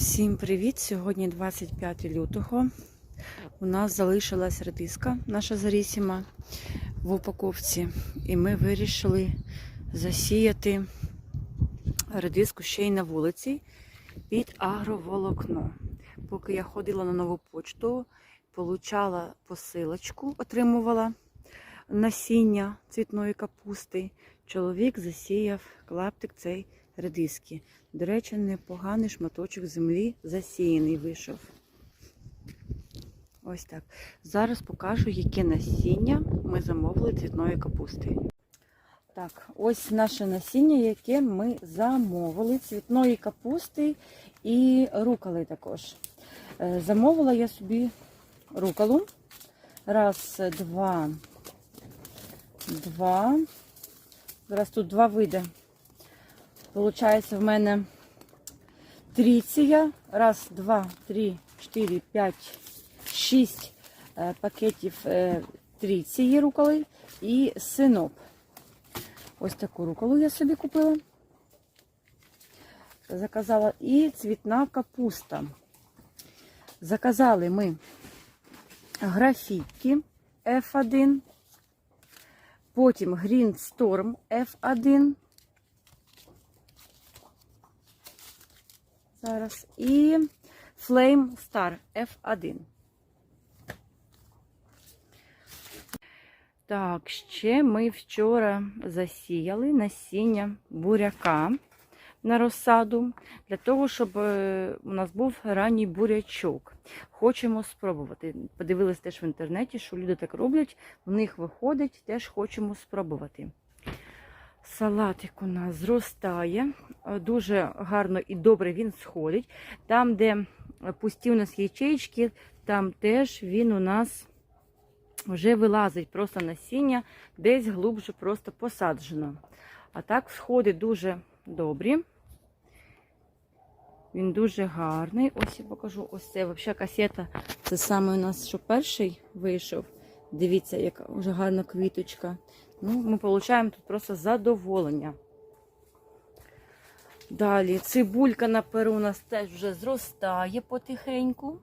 Всім привіт! Сьогодні 25 лютого. У нас залишилась редиска наша зарісіма в упаковці. І ми вирішили засіяти редиску ще й на вулиці під агроволокно. Поки я ходила на нову почту, получала посилочку, отримувала насіння цвітної капусти. Чоловік засіяв клаптик цей редиски. До речі, непоганий шматочок землі засіяний вийшов. Ось так. Зараз покажу, яке насіння ми замовили цвітної капусти. Так, ось наше насіння, яке ми замовили. Цвітної капусти і руколи також. Е, Замовила я собі руколу. Раз, два, два. Зараз тут два види. Получається в мене тріція. Раз, два, три, чотири, п'ять, шість е, пакетів е, тріції руколи і синоп. Ось таку руколу я собі купила. Заказала і цвітна капуста. Заказали ми графітки F1, потім Green Storm F1. Зараз. І Flame Star F1. Так, ще ми вчора засіяли насіння буряка на розсаду, для того, щоб е, у нас був ранній бурячок. Хочемо спробувати. Подивились теж в інтернеті, що люди так роблять, в них виходить, теж хочемо спробувати. Салатик у нас зростає, е, дуже гарно і добре він сходить. Там, де пусті у нас ячейки, там теж він у нас вже вилазить просто насіння, десь глубже просто посаджено. А так сходи дуже добрі. Він дуже гарний. Ось я покажу. Ось це взагалі касета. Це саме у нас, що перший вийшов. Дивіться, яка вже гарна квіточка. Ну, ми отримуємо тут просто задоволення. Далі цибулька на перу у нас теж вже зростає потихеньку.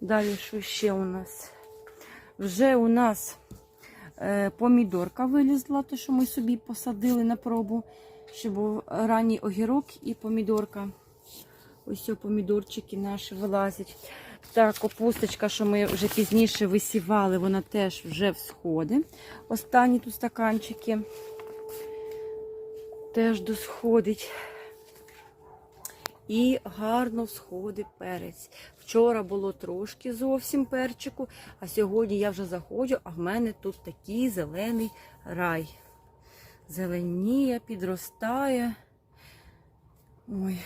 Далі що ще у нас? Вже у нас е, помідорка вилізла, те, що ми собі посадили на пробу, щоб був ранній огірок і помідорка. Ось помідорчики наші вилазять. Та капусточка, що ми вже пізніше висівали, вона теж вже всходить. Останні тут стаканчики теж досходить. І гарно всходить перець. Вчора було трошки зовсім перчику, а сьогодні я вже заходжу, а в мене тут такий зелений рай. Зеленіє, підростає. Ой,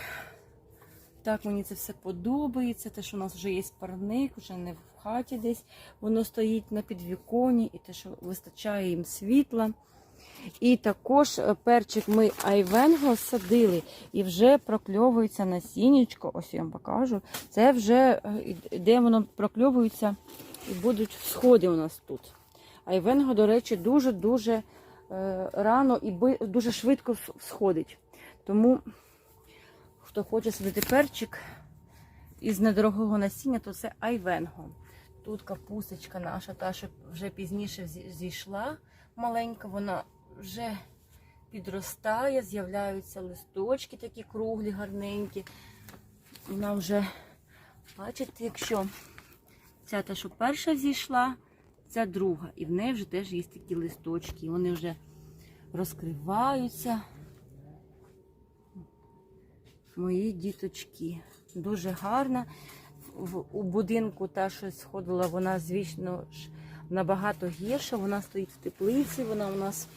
так мені це все подобається. Те, що у нас вже є парник, вже не в хаті десь. Воно стоїть на підвіконі і те, що вистачає їм світла. І також е, перчик ми айвенго садили і вже прокльовується насіннячко. Ось я вам покажу. Це вже е, де воно прокльовується і будуть сходи у нас тут. Айвенго, до речі, дуже-дуже е, рано і дуже швидко с- сходить. Тому, хто хоче садити перчик із недорогого насіння, то це айвенго. Тут капусточка наша, та, що вже пізніше зійшла маленька, вона вже підростає, з'являються листочки такі круглі, гарненькі. Вона вже, бачите, якщо ця та, що перша зійшла, ця друга. І в неї вже теж є такі листочки. Вони вже розкриваються. Мої діточки. Дуже гарна. У будинку та, що сходила, вона, звісно ж, набагато гірша. Вона стоїть в теплиці, вона у нас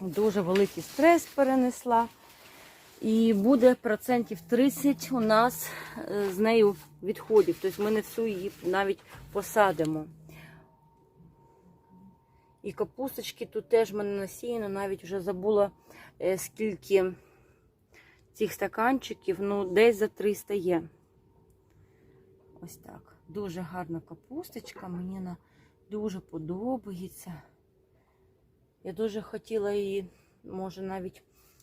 дуже великий стрес перенесла. І буде процентів 30 у нас е, з нею відходів. Тобто ми не всю її навіть посадимо. І капусточки тут теж в мене насіяно, навіть вже забула е, скільки цих стаканчиків, ну десь за 300 є. Ось так. Дуже гарна капусточка, мені вона дуже подобається. Я дуже хотіла її, може, навіть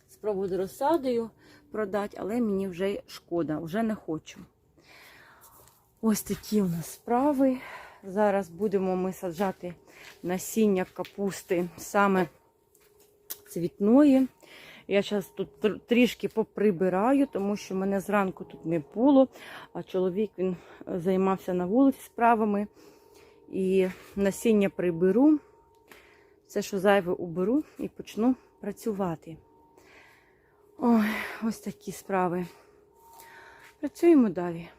спробувати розсадою продати, але мені вже шкода, вже не хочу. Ось такі у нас справи. Зараз будемо ми саджати насіння капусти саме цвітної. Я зараз тут трішки поприбираю, тому що мене зранку тут не було, а чоловік він е, займався на вулиці справами. І насіння приберу, все, що зайве, уберу і почну працювати. Ой, ось такі справи. Працюємо далі.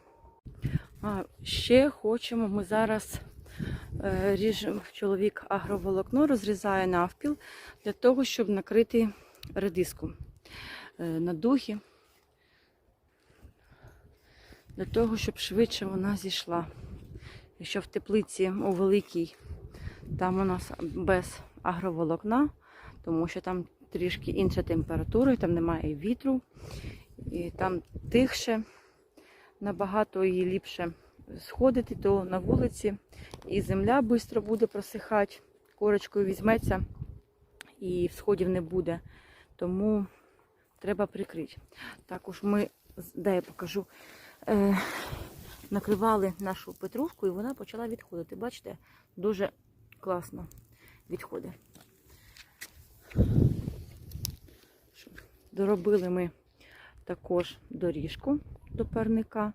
А ще хочемо, ми зараз е, ріжемо чоловік агроволокно, розрізає навпіл для того, щоб накрити редиску е, на духі, для того, щоб швидше вона зійшла. Якщо в теплиці у великій, там у нас без агроволокна, тому що там трішки інша температура, там немає вітру, і там тихше, набагато її ліпше сходити, то на вулиці і земля швидко буде просихати, корочкою візьметься і всходів не буде. Тому треба прикрити. Також ми, дай я покажу, е, накривали нашу петрушку і вона почала відходити. Бачите, дуже класно відходить. Доробили ми також доріжку до парника.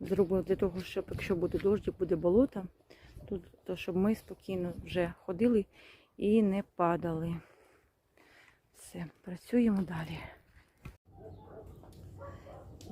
Зробили для того, щоб якщо буде дощ, буде болото, то щоб ми спокійно вже ходили і не падали. Все, працюємо далі.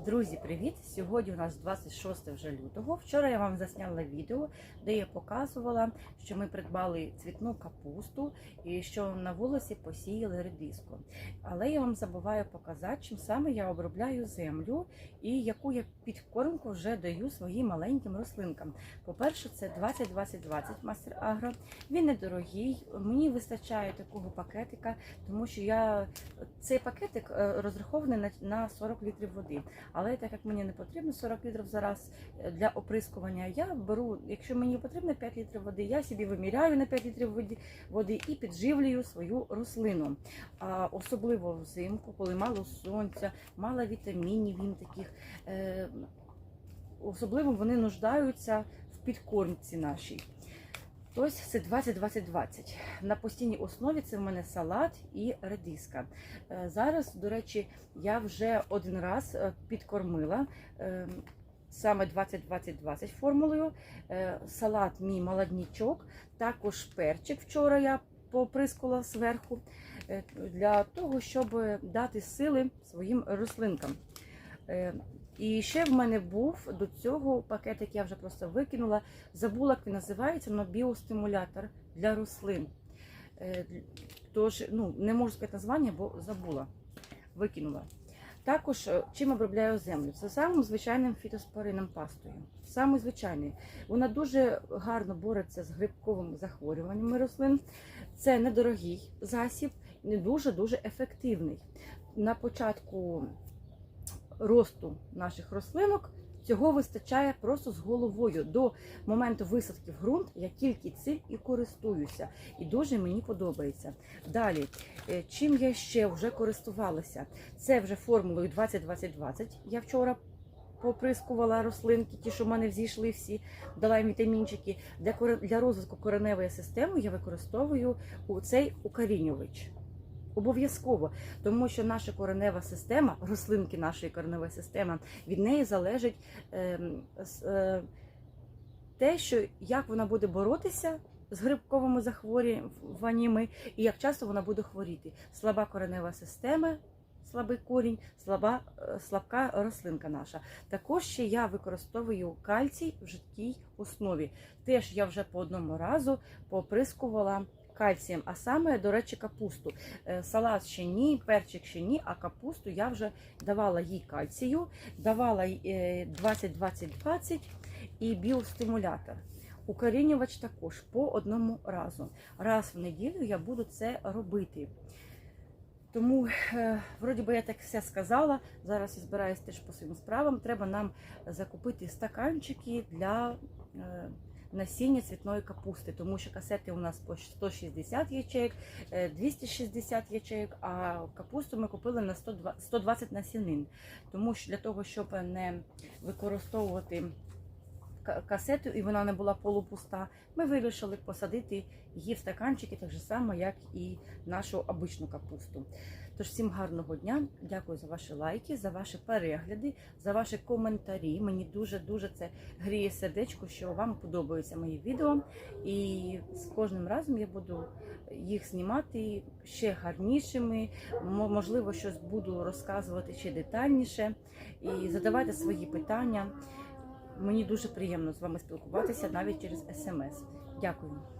Друзі, привіт! Сьогодні у нас 26 вже лютого. Вчора я вам засняла відео, де я показувала, що ми придбали цвітну капусту і що на вулиці посіяли редиску. Але я вам забуваю показати, чим саме я обробляю землю і яку я підкормку вже даю своїм маленьким рослинкам. По-перше, це 20-20-20 Мастер Агро. Він недорогий, мені вистачає такого пакетика, тому що я цей пакетик е, розрахований на, на 40 літрів води. Але так як мені не потрібно 40 літрів зараз е, для оприскування, я беру, якщо мені потрібно 5 літрів води, я собі виміряю на 5 літрів води, і підживлюю свою рослину. А особливо взимку, коли мало сонця, мало вітамінів, їм таких. Е, особливо вони нуждаються в підкормці нашій. Ось це 20-20-20. На постійній основі це в мене салат і редиска. Е, Зараз, до речі, я вже один раз е, підкормила е, саме 20-20-20 формулою. Салат мій молоднічок, також перчик вчора я поприскала зверху для того, щоб дати сили своїм рослинкам. І ще в мене був до цього пакетик, я вже просто викинула. Забула, як він називається, але біостимулятор для рослин. Е, Тож, ну, не можу сказати названня, бо забула, викинула. Також е, чим обробляю землю? Це самим звичайним фітоспорином пастою. Саме звичайний. Вона дуже гарно бореться з грибковими захворюваннями рослин. Це недорогий засіб, не дуже-дуже ефективний. На початку росту наших рослинок цього вистачає просто з головою. До моменту висадки в ґрунт я тільки цим і користуюся. І дуже мені подобається. Далі, е, чим я ще вже користувалася? Це вже формулою 20-20-20. Я вчора поприскувала рослинки, ті, що в мене взійшли всі, дала їм вітамінчики. Для, розвитку кореневої системи я використовую цей укорінювач. Обов'язково, тому що наша коренева система, рослинки нашої кореневої системи, від неї залежить е, е, те, що як вона буде боротися з грибковими захворюваннями і як часто вона буде хворіти. Слаба коренева система, слабий корінь, слаба, е, слабка рослинка наша. Також ще я використовую кальцій в жидкій основі. Теж я вже по одному разу поприскувала кальцієм, а саме, до речі, капусту. Е, Салат ще ні, перчик ще ні, а капусту я вже давала їй кальцію, давала їй, е, 20-20-20 і біостимулятор. Укорінювач також по одному разу. Раз в неділю я буду це робити. Тому, е, вроді би, я так все сказала. Зараз я збираюся теж по своїм справам. Треба нам закупити стаканчики для насіння цвітної капусти, тому що касети у нас по 160 ячеїк, е, 260 ячеїк, а капусту ми купили на 120 120 насінин. Тому що для того, щоб не використовувати ка- касету і вона не була полупуста, ми вирішили посадити її в стаканчики так же само, як і нашу обичну капусту. Тож всім гарного дня, дякую за ваші лайки, за ваші перегляди, за ваші коментарі. Мені дуже дуже це гріє сердечко, що вам подобаються мої відео. І з кожним разом я буду їх знімати ще гарнішими. Можливо, щось буду розказувати ще детальніше. І задавайте свої питання. Мені дуже приємно з вами спілкуватися навіть через смс. Дякую.